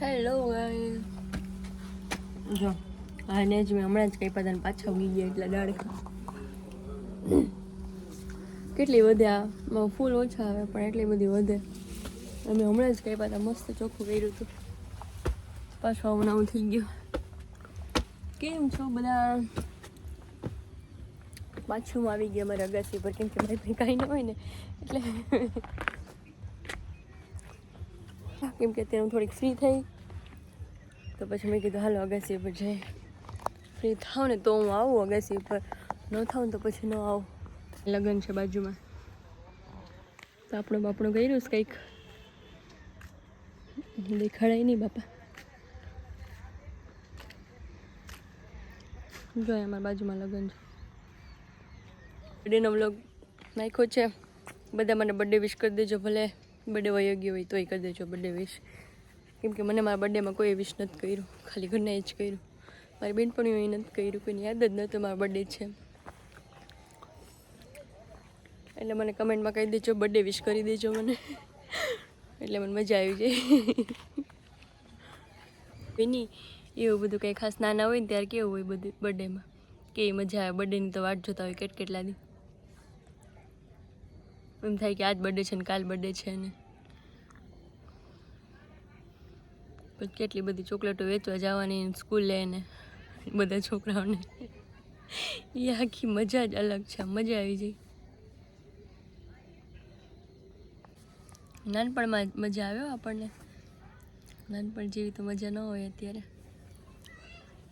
Hello જો, આને જ મેં હમણાં જ કંઈ પતાને પાછા ઉગી ગયા એટલે ડાળ કેટલી વધે ફૂલ ઓછા આવે, પણ એટલી બધી વધે. અમે હમણાં જ કંઈ પાતા મસ્ત ચોખ્ખું કર્યું હતું પાછું આવું થઈ ગયું. કેમ છો બધા? પાછું આવી ગયા મારા અગાસી પર, કેમ કે મારી ભાઈ કાંઈ ન હોય ને, એટલે કેમ કે અત્યારે હું થોડીક ફ્રી થઈ. તો પછી મેં કીધું, હાલો અગાસી ઉપર જઈ ફ્રી થાવ ને તો હું આવું અગાસી ઉપર ન થાવ ને તો પછી ન આવું. લગ્ન છે બાજુમાં. તો આપણું બાપણું કર્યું છે કંઈક. દેખાડાય નહીં બાપા. જો અમારા બાજુમાં લગ્ન છે. બર્થડેનો વ્લોગ નાખ્યો છે. બધા મને બર્થડે વિશ કરી દેજો ભલે. બર્થડે વયો ગયો હોય તોય કરી દેજો બર્થડે વિશ કેમ કે મને મારા બર્થડેમાં કોઈ વિશ નથી કર્યું. ખાલી ઘરને જ કર્યું. મારી બેનપણીઓ એ નથી કર્યું. કોઈની યાદ જ નહોતું મારો બર્થડે છે. એટલે મને કમેન્ટમાં કહી દેજો બર્થડે વિશ કરી દેજો મને. એટલે મને મજા આવી જાય. એની એવું બધું કંઈ ખાસ નાના હોય ને ત્યારે કેવું હોય બધું બર્થડેમાં એ મજા આવે? બર્થડેની તો વાટ જોતા હોય કેટ કેટલા દી. એમ થાય કે આજ બર્થડે છે ને કાલ બર્થડે છે ને. પછી કેટલી બધી ચોકલેટો વેચવા જવાની સ્કૂલે ને. બધા છોકરાઓને. એ આખી મજા જ અલગ છે મજા આવી જાય. નાનપણમાં મજા આવ્યો આપણને? નાનપણ જેવી તો મજા ન હોય અત્યારે.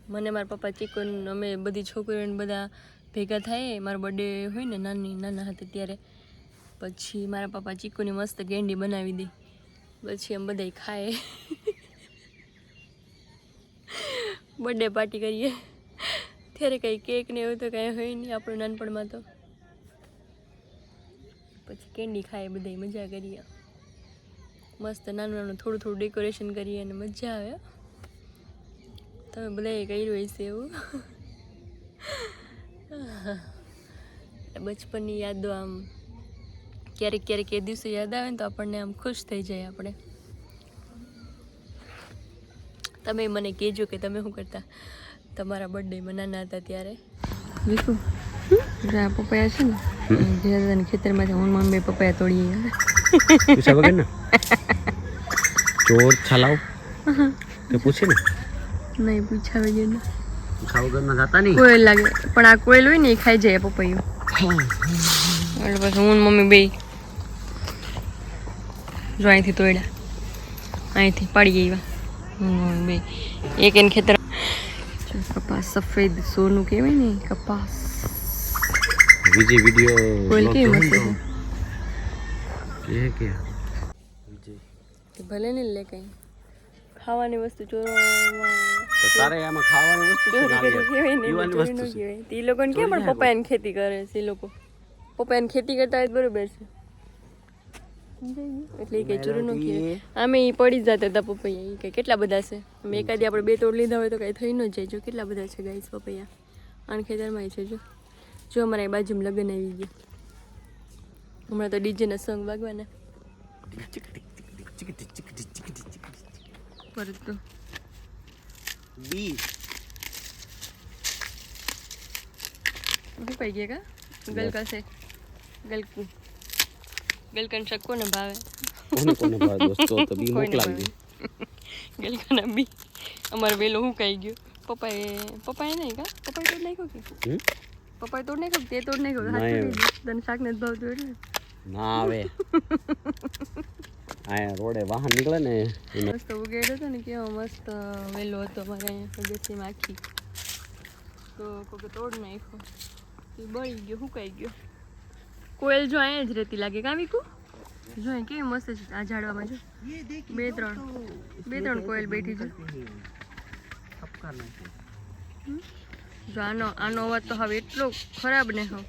મને મારા પપ્પા ચિકન અમે બધી છોકરીઓને બધા ભેગા થાય મારો બર્થડે હોય ને નાની, નાના હતા ત્યારે. પછી મારા પપ્પા ચીકુની મસ્ત કેન્ડી બનાવી દે. પછી એમ બધા ખાય. બર્થડે પાર્ટી કરીએ. ત્યારે કંઈ કેક ને એવું તો કંઈ હોય નહીં આપણું નાનપણમાં તો. પછી કેન્ડી ખાઈએ બધાય, મજા કરીએ. મસ્ત નાનું નાનું થોડું થોડું ડેકોરેશન કરીએ અને મજા આવે. તમે બધાએ કર્યું હશે એવું. બચપનની યાદો આમ ક્યારેક ક્યારેક એ દિવસે યાદ આવે ને તો આપણને આમ ખુશ થઈ જાય આપણે. તમે મને કહેજો કે તમે શું કરતા? તમારા બર્થડેમાં નાના હતા ત્યારે. વિકુ આ પપૈયા છે ને? જે ખેતરમાંથી હું મમ્મી પપૈયા તોડીએ પૂછા વગર ને ચોર છલાવ? તે પૂછે ને? નહીં પૂછા વગર ને પૂછા વગર ના જાતા નહીં? કોયલ લાગે પણ આ કોયલ હોય ને એ ખાઈ જાય પપૈયું એટલે પછી હું મમ્મી બે જો અહીંથી તોડ્યા. અહીંથી પાડી ગયા એક એને ખેતર કપાસ સફેદ સોનું કહેવાય ને કપાસ. બીજી વીડિયો બોલ કે મસ્ત કે કે? ભલે ને લે કઈ. ખાવાની વસ્તુ ચોરવામાં તો તારે આમાં ખાવાની વસ્તુ છે ચોરી કરી કહેવાય ને ચોરી ન વસ્તુ છે કહેવાય. તે લોકોને કેમ પણ પપ્પાની ખેતી કરે છે એ લોકો? પપ્પાની ખેતી કરતા હોય બરોબર છે. એટલે એ ચૂરું ન કહેવાય આમે ઈ પડી જ જતા હતા પપૈયા ઈ કઈ કેટલા બધા છે? અમે એકાદી આપણે બે તોડ લીધા હોય તો કઈ થઈ ન જાય. જો કેટલા બધા છે ગાઈસ પપૈયા? આણ ખેતરમાં છે જો. જો અમારા બાજુમાં લગ્ન આવી ગયા. હમણાં તો ડીજેના સોંગ વાગવાના. પરત તો. બી. શું પાઈ ગયા કા? ગલકા છે. ગલકું. ગલકન કોને ભાવે. કોને કોને ભાવે દોસ્તો? તો બી મોકલાવી ગલકાના બી અમારે વેલો હું કાઈ ગયો? પપ્પાએ પપ્પાએ નહીં કા? પપ્પાએ તોડ નાખ્યો કે? પપ્પાએ તોડ નાખ્યો તે તોડ નાખ્યો તને શાક નથી ભાવતું એટલે. ના આવે. આયા રોડે વાહન નીકળે ને મસ્ત ઉગેડો હતો ને કેવો મસ્ત વેલો હતો અમારે અહીંયા અગત્યમાં માખી તો કોકે તોડ નાખ્યો. એ બળી ગયો હુકાઈ ગયો. કોયલ જો અહીંયા જ રહેતી લાગે. કાં વીકુ જો અહીં કેવી મસ્ત છે. આ ઝાડવામાં જો. બે, ત્રણ. બે, ત્રણ કોયલ બેઠી છે. જો આનો આનો અવાજ તો હવે એટલો ખરાબ ને હો.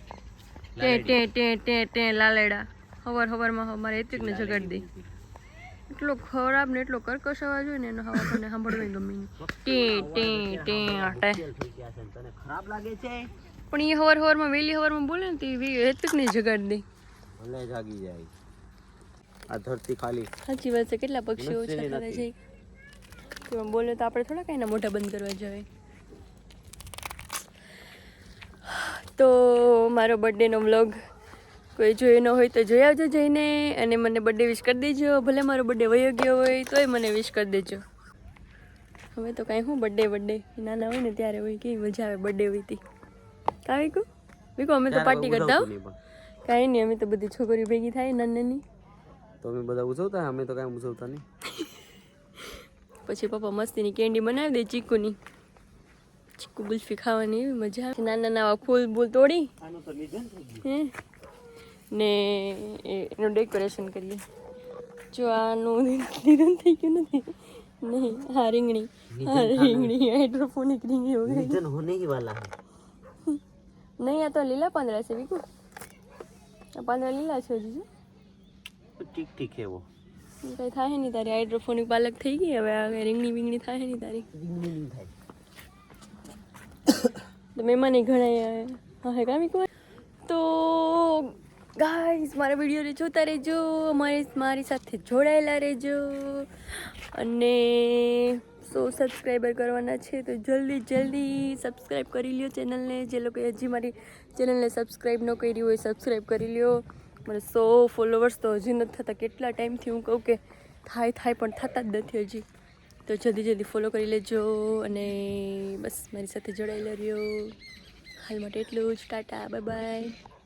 ટે ટે ટે ટે ટે, લાલેડા. હવાર, હવારમાં અમારે એતિકને જગાડી દે. એટલો ખરાબ ને એટલો કર્કશ અવાજ હોય ને એનો હવા તને સાંભળવો ગમે નહીં. ટે ટે ટે ખરાબ લાગે છે. પણ એ હવાર હવારમાં વહેલી હવારમાં બોલે ને તો હેતુક નહીં જગાડી દે. ભલે જાગી જાય. આ ધરતી ખાલી. સાચી વાત છે કેટલા પક્ષીઓ છે ઓછા તો બોલે તો આપણે થોડા કાંઈ મોઢા બંધ કરવા જવાય તો મારો બર્થડેનો વ્લોગ કોઈ જોયો ન હોય તો જોઈ આવજો જઈને અને મને બર્થડે વિશ કરી દેજો. ભલે મારો બર્થડે વયો ગયો હોય તોય મને વિશ કરી દેજો. હવે તો કાંઈ હું બર્થડે બર્થડે. નાના હોય ને ત્યારે હોય કેવી મજા આવે બર્થડે હોય તી કાં વિકુ વિકુ અમે તો પાર્ટી કરતા હો. કાંઈ નહીં અમે તો બધી છોકરીઓ ભેગી થાય નાની નાની તો અમે બધા ઉજવતા અમે તો કાંઈ ઉજવતા નહીં પછી પપ્પા મસ્તીની કેન્ડી બનાવી દે ચીકુની ચીકુ ગુલ્ફી ખાવાની એવી મજા આવે નાના નાના ફૂલ બૂલ તોડી હે ને એ- એનું ડેકોરેશન કરીએ જો આનું નિધન થઈ ગયું નથી નહીં હા રીંગણી હા રીંગણી હાઇડ્રોફોનિક રીંગણી हो गई निधन होने ही वाला है નહીં આ તો લીલા પાંદડા છે વીકુ. આ પાંદડા લીલા છે હજી ઠીક ઠીક છે એવો. કઈ થાય નહીં તારી. હાઇડ્રોફોનિક પાલક થઈ ગઈ હવે આ રીંગણી વીંગણી થાય નહીં તારી. રીંગણી નહીં થાય. તો મહેમાને ઘણા હા હે કામી કોઈ તો ગાઈસ મારા વિડીયોને જોતા રહેજો. અમારે મારી સાથે જોડાયેલા રહેજો. અને સો સબસ્ક્રાઈબર કરવાના છે, તો જલ્દી જલ્દી સબસ્ક્રાઈબ કરી લ્યો ચેનલને. જે લોકો હજી મારી ચેનલને સબસ્ક્રાઈબ ન કરી હોય સબસ્ક્રાઈબ કરી લ્યો. મને સો ફોલોવર્સ તો હજી નથી થતા. કેટલા ટાઈમથી હું કહું કે થાય થાય, પણ થતા જ નથી હજી. તો જલ્દી જલ્દી ફોલો કરી લેજો અને બસ મારી સાથે જોડાયેલા રહ્યો. હાલ માટે એટલું જ. Tata bye bye